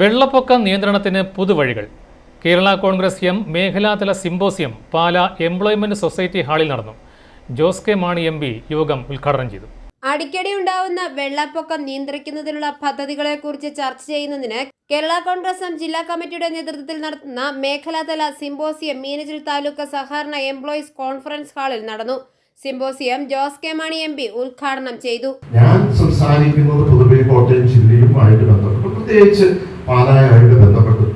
വെള്ളപ്പൊക്ക നിയന്ത്രണത്തിന് പുതുവഴികൾ. കേരള കോൺഗ്രസ് എം മേഖലാതല സിംബോസിയം പാല എംപ്ലോയ്മെന്റ് സൊസൈറ്റി ഹാളിൽ നടന്നു. Jose K Mani M P യോഗം ഉദ്ഘാടനം ചെയ്തു. അടിക്കടി ഉണ്ടാവുന്ന വെള്ളപ്പൊക്കം നിയന്ത്രിക്കുന്നതിനുള്ള പദ്ധതികളെക്കുറിച്ച് ചർച്ച ചെയ്യുന്നതിന് കേരള കോൺഗ്രസ് എം ജില്ലാ കമ്മിറ്റിയുടെ നേതൃത്വത്തിൽ നടത്തുന്ന മേഖലാതല സിംബോസിയം മീനച്ചിൽ താലൂക്ക് സഹകരണ എംപ്ലോയീസ് കോൺഫറൻസ് ഹാളിൽ നടന്നു. Symposium Jose K Mani M P ഉദ്ഘാടനം ചെയ്തു. ഞാൻ സംസാരിക്കുന്നത് പൊതുവെ കോട്ടയം ജില്ലയുമായിട്ട് ബന്ധപ്പെട്ട് പ്രത്യേകിച്ച് പാലായുമായിട്ട് ബന്ധപ്പെട്ട്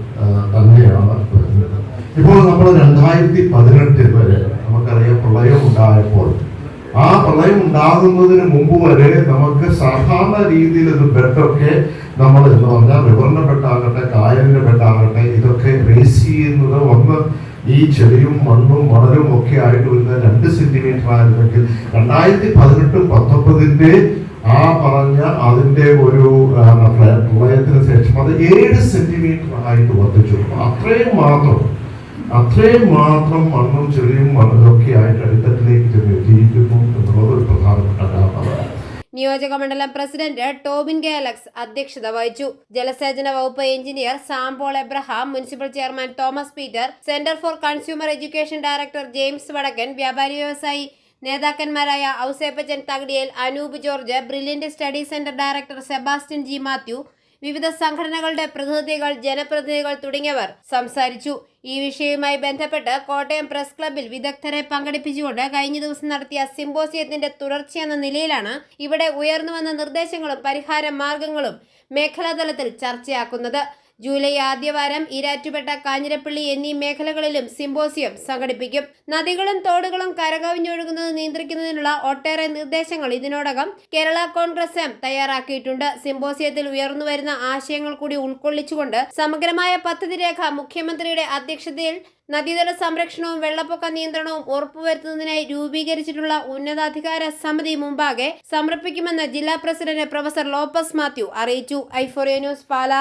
തന്നെയാണ് ഇപ്പോൾ നമ്മൾ രണ്ടായിരത്തി പതിനെട്ടിൽ വരെ നമുക്കറിയാം പ്രളയം ഉണ്ടായപ്പോൾ. ആ പ്രളയം ഉണ്ടാകുന്നതിന് മുമ്പ് വരെ നമുക്ക് സാധാരണ രീതിയിൽ ഒരു ബെഡൊക്കെ നമ്മൾ എന്ന് പറഞ്ഞാൽ റിവറിന്റെ ബെഡാകട്ടെ കായലിന്റെ ബെഡാകട്ടെ ഇതൊക്കെ റേസ് ചെയ്യുന്നത് ഒന്ന് ഈ ചെളിയും മണ്ണും മണലും ഒക്കെ ആയിട്ട് വരുന്ന രണ്ട് സെന്റിമീറ്റർ ആയിരുന്നെങ്കിൽ രണ്ടായിരത്തി പതിനെട്ട് പത്തൊമ്പതിന്റെ ആ പറഞ്ഞ അതിന്റെ ഒരു പ്രളയത്തിന് ശേഷം അത് ഏഴ് സെന്റിമീറ്റർ ആയിട്ട് വർദ്ധിച്ചു. അത്രയും മാത്രം അത്രയും മാത്രം മണ്ണും ചെളിയും മണ്ണൊക്കെ ആയിട്ട് അടിത്തട്ടിലേക്ക് ചെന്ന് ജീവിക്കുന്നു എന്നുള്ളത് ഒരു പ്രധാനപ്പെട്ട കാരണമാണ് നിയോജക മണ്ഡലം പ്രസിഡന്റ് ടോബിൻ കെ അലക്സ് അധ്യക്ഷത വഹിച്ചു. ജലസേചന വകുപ്പ് engineer Sam Paul Abraham municipal chairman Thomas Peter centre for consumer education director James Vadakkan വ്യാപാരി വ്യവസായി നേതാക്കന്മാരായ Ouseppachan Thakadiyel Anoop George brilliant study centre director Sebastian G Mathew വിവിധ സംഘടനകളുടെ പ്രതിനിധികൾ ജനപ്രതിനിധികൾ തുടങ്ങിയവർ സംസാരിച്ചു. ഈ വിഷയവുമായി ബന്ധപ്പെട്ട് കോട്ടയം പ്രസ് ക്ലബിൽ വിദഗ്ധരെ പങ്കെടുപ്പിച്ചുകൊണ്ട് കഴിഞ്ഞ ദിവസം നടത്തിയ സിംബോസിയത്തിന്റെ തുടർച്ചയെന്ന നിലയിലാണ് ഇവിടെ ഉയർന്നുവന്ന നിർദ്ദേശങ്ങളും പരിഹാര മാർഗങ്ങളും മേഖലാതലത്തിൽ ചർച്ചയാക്കുന്നത്. ജൂലൈ ആദ്യവാരം ഈരാറ്റുപേട്ട കാഞ്ഞിരപ്പള്ളി എന്നീ മേഖലകളിലും സിംബോസിയം സംഘടിപ്പിക്കും. നദികളും തോടുകളും കരകവിഞ്ഞൊഴുകുന്നത് നിയന്ത്രിക്കുന്നതിനുള്ള ഒട്ടേറെ നിർദ്ദേശങ്ങൾ ഇതിനോടകം കേരള കോൺഗ്രസ് എം തയ്യാറാക്കിയിട്ടുണ്ട്. സിംബോസിയത്തിൽ ഉയർന്നുവരുന്ന ആശയങ്ങൾ കൂടി ഉൾക്കൊള്ളിച്ചുകൊണ്ട് സമഗ്രമായ പദ്ധതി രേഖ മുഖ്യമന്ത്രിയുടെ അധ്യക്ഷതയിൽ നദീതല സംരക്ഷണവും വെള്ളപ്പൊക്ക നിയന്ത്രണവും ഉറപ്പുവരുത്തുന്നതിനായി രൂപീകരിച്ചിട്ടുള്ള ഉന്നതാധികാര സമിതി മുമ്പാകെ സമർപ്പിക്കുമെന്ന് ജില്ലാ പ്രസിഡന്റ് പ്രൊഫസർ ലോപ്പസ് മാത്യു അറിയിച്ചു. Euphoria news Pala.